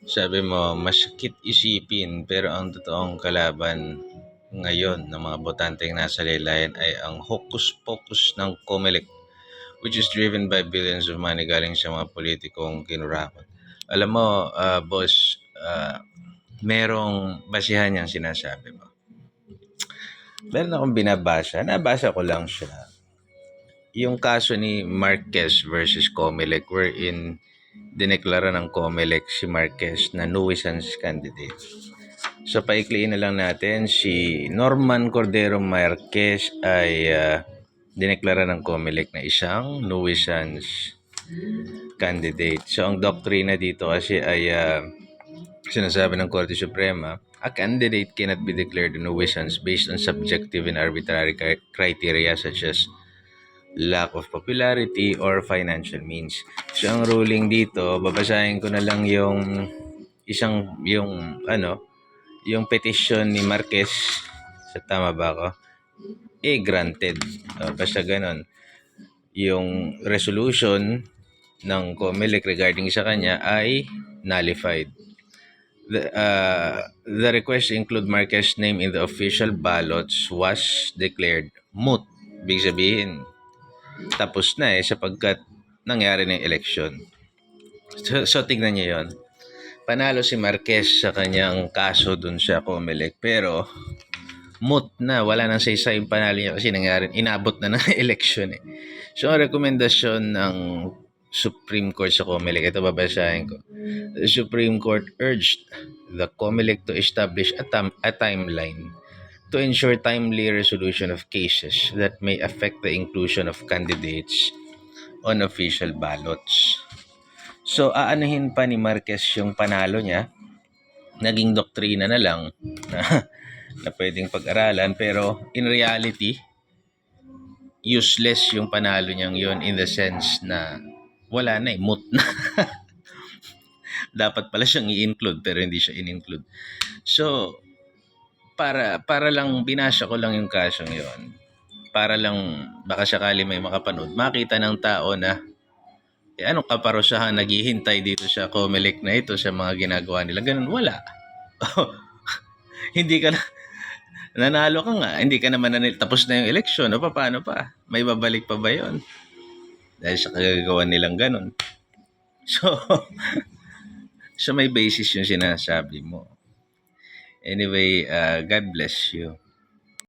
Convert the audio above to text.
Sabi mo, masakit isipin pero ang totoong kalaban ngayon ng mga botanteng nasa laylayan ay ang hocus-pocus ng COMELEC which is driven by billions of money galing sa mga politikong kinurakot. Alam mo, ah, boss, ah, merong basihan yung sinasabi mo. Meron akong binabasa, nabasa ko lang siya. Yung kaso ni Marquez versus Comelec wherein dineklara ng Comelec si Marquez na nuisance candidate. So paikliin na lang natin, si Norman Cordero Marquez ay ah, dineklara ng Comelec na isang nuisance candidate. So ang doktrina dito kasi ay ah, sinasabi ng Korte Suprema, a candidate cannot be declared a nuisance based on subjective and arbitrary cri- criteria such as lack of popularity or financial means. So ang ruling dito, babasahin ko na lang yung isang yung ano, yung petition ni Marquez sa tama ba ako? Eh granted. Uh, basta ganon. Yung resolution ng COMELEC regarding sa kanya ay nullified. The, uh, the request include Marquez name in the official ballots was declared moot. Big sabihin, tapos na eh sapagkat nangyari na yung election. So, so tignan niyo yon. Panalo si Marquez sa kanyang kaso dun sa Comelec pero moot na, wala nang saysay yung panalo niya kasi nangyari, inabot na ng election eh. So ang rekomendasyon ng Supreme Court sa Comelec, ito babasahin ko. The Supreme Court urged the Comelec to establish a, tam- a timeline to ensure timely resolution of cases that may affect the inclusion of candidates on official ballots. So, aanuhin pa ni Marquez yung panalo niya. Naging doktrina na lang na, na pwedeng pag-aralan. Pero, in reality, useless yung panalo niyang yon in the sense na wala na eh, moot na. Dapat pala siyang i-include pero hindi siya in-include. So, para para lang binasa ko lang yung kasong yon para lang baka sakali may makapanood. Makita ng tao na eh, anong kaparusahan naghihintay dito sa Comelec na ito sa mga ginagawa nila. Ganun wala. Hindi ka na nanalo ka nga. Hindi ka naman nanil, tapos na yung eleksyon. O pa paano pa? May babalik pa ba yon dahil sa kagagawa nilang ganun. So so may basis yung sinasabi mo Anyway, uh, God bless you.